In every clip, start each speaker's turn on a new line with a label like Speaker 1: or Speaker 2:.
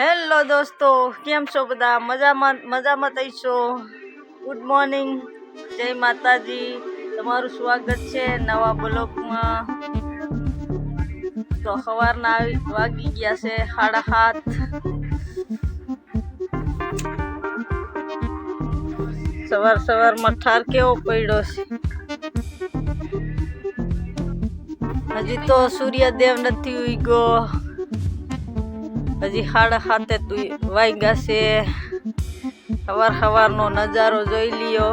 Speaker 1: Hello દોસ્તો, કેમ છો બધા? મજામાં મજામાં થઈ છો ગુડ મોર્નિંગ જય માતાજી. તમારું સ્વાગત છે નવા બ્લોકમાં તો સવારના વાગી ગયા છે સાડા સાત. સવાર સવારમાં ઠાર કેવો પડ્યો છે? હજી તો સૂર્યદેવ નથી ઉગ્યો. હજી સાડા સાતે વાગ્યા છે. સવાર સવારનો નજારો જોઈ લ્યો.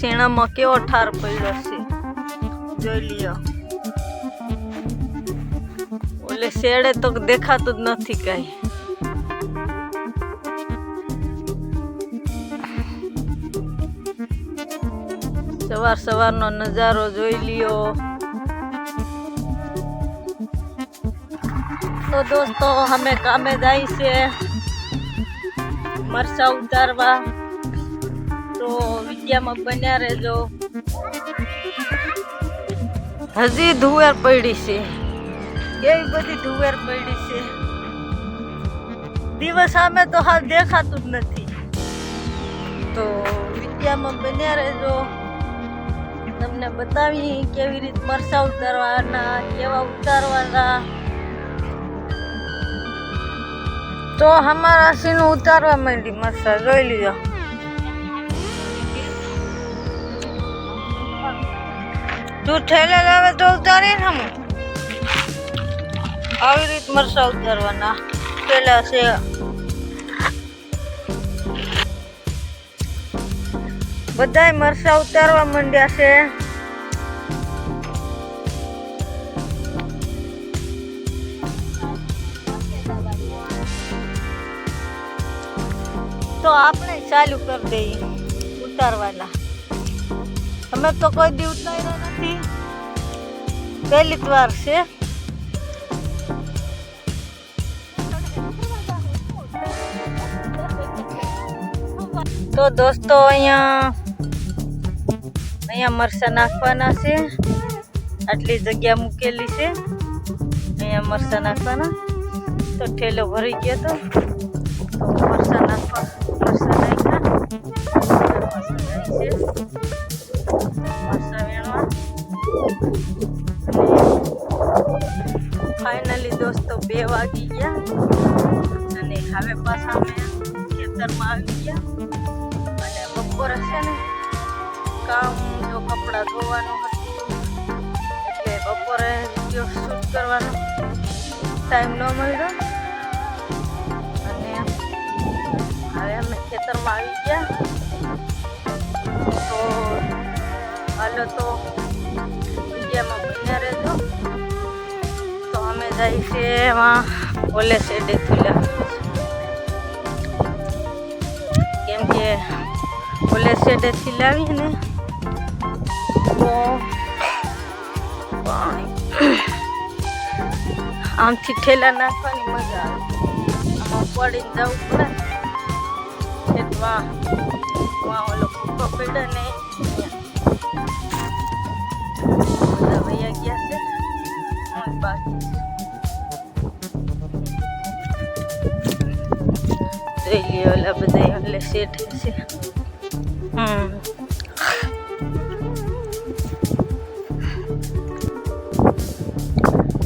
Speaker 1: શેણામાં કેવો ઠાર પડ્યો છે. જોઈ લ્યો. ઓલે શેડે તો દેખાતું જ નથી કઈ. સવાર સવારનો નજારો જોઈ લ્યો. તો દોસ્તો, અમે કામે જાય છે મરચા ઉતારવા. તો વિદ્યામાં બન્યા રહેજો. હજી ધુવેર પડી છે. કેવી બધી ધુવેર પડી છે. દિવસ સામે તો હાલ દેખાતું જ નથી. તો વિદ્યામાં બન્યા રહેજો. તમને બતાવી કેવી રીત મરચા ઉતારવાના, કેવા ઉતારવાના. તો અમારા સીનું ઉતારવા માંડી મસ્ત, જોઈ લીધો તું ઠેલે લાવે તો ઉતારી ને હમ. આવી રીત મરસા ઉતારવાના. પેલા છે. બધાય મરસા ઉતારવા માંડ્યા છે. તો આપણે ચાલુ કરી દઈએ ઉતારવાના. અમે તો કોઈ દી ઉતાર્યો નથી. પહેલી જ વાર છે. તો દોસ્તો અહીંયા અહીંયા મરસા નાખવાના છે. આટલી જગ્યા મૂકેલી છે. અહીંયા મરસા નાખવાના. તો ઠેલો ભરી ગયો તો તો. ફાઇનલી દોસ્તો, બે વાગી ગયા. અને હવે પાછા અમે ખેતરમાં આવી ગયા. અને બપોરે છે ને કામ જો કપડાં ધોવાનું હતું. એટલે બપોરે વીડિયો શૂટ કરવાનો ટાઈમ ન મળ્યો. ખેતરમાં આવી ગયા? તો હાલો તો વિડીયામાં બન્યા રહેજો. તો અમે જાય છે એમાં ઓલે શેડે થુલા કેમ કે ઓલે શેડેથી લાવીએ ને, તો આમથી ઠેલા નાખવાની મજા આવે. આમાં પડીને જવું પડે. ખેતમાં વાં ઓલો કૂકો પડે ને બધા વૈયા ગયા છે હું બાકી જોઈ લ્યો ઓલા બધા એટલે શેઠ છે હમ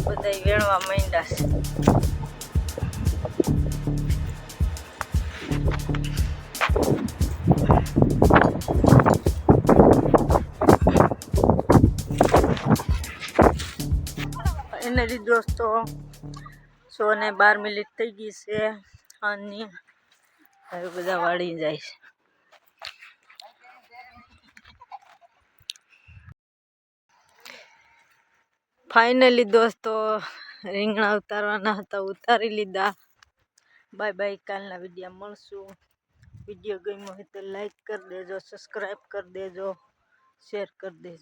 Speaker 1: બધા વેણવા માંડ્યા છે ફાઇનલી દોસ્તો સો ને બાર મિનિટ થઈ ગઈ છે અને હવે બધા વાળી જાય છે ફાઇનલી દોસ્તો રીંગણા ઉતારવાના હતા ઉતારી લીધા બાય બાય કાલના વીડિયો મળશું વીડિયો ગમ્યો હોય તો લાઈક કરી દેજો સબસ્ક્રાઈબ કરી દેજો શેર કરી દેજો